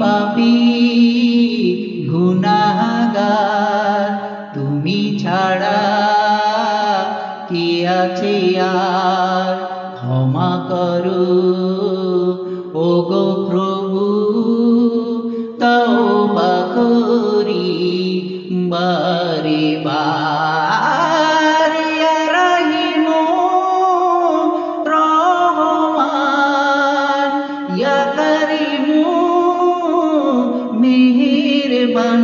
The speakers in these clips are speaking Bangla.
পাপি গুনাহগার তুমি ছাড়া কে আছে আর ক্ষমা করো ও গো প্রভু তওবা করি বারে বার মেহেরবান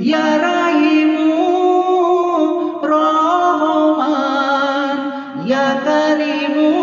ইয়া রাহিমু রহমান ইয়া করিমু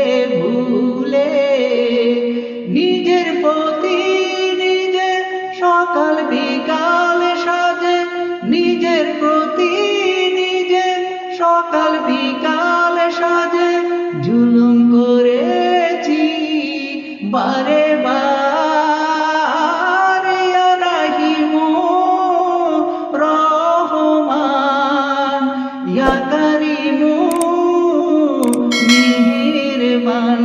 বিকাল সাজে জুলুম করেছি বারে বার রাহিমু রহমান ইয়া করিমু মেহেরবান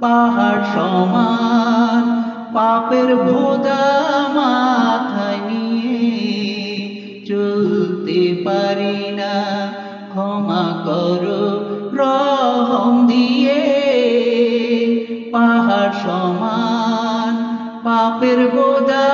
পাহাড় সমান, পাপের ভোজা মাথায় নিয়ে চলতে পারি না। ক্ষমা করো, রহম দিয়ে পাহাড় সমান, পাপের বোঝা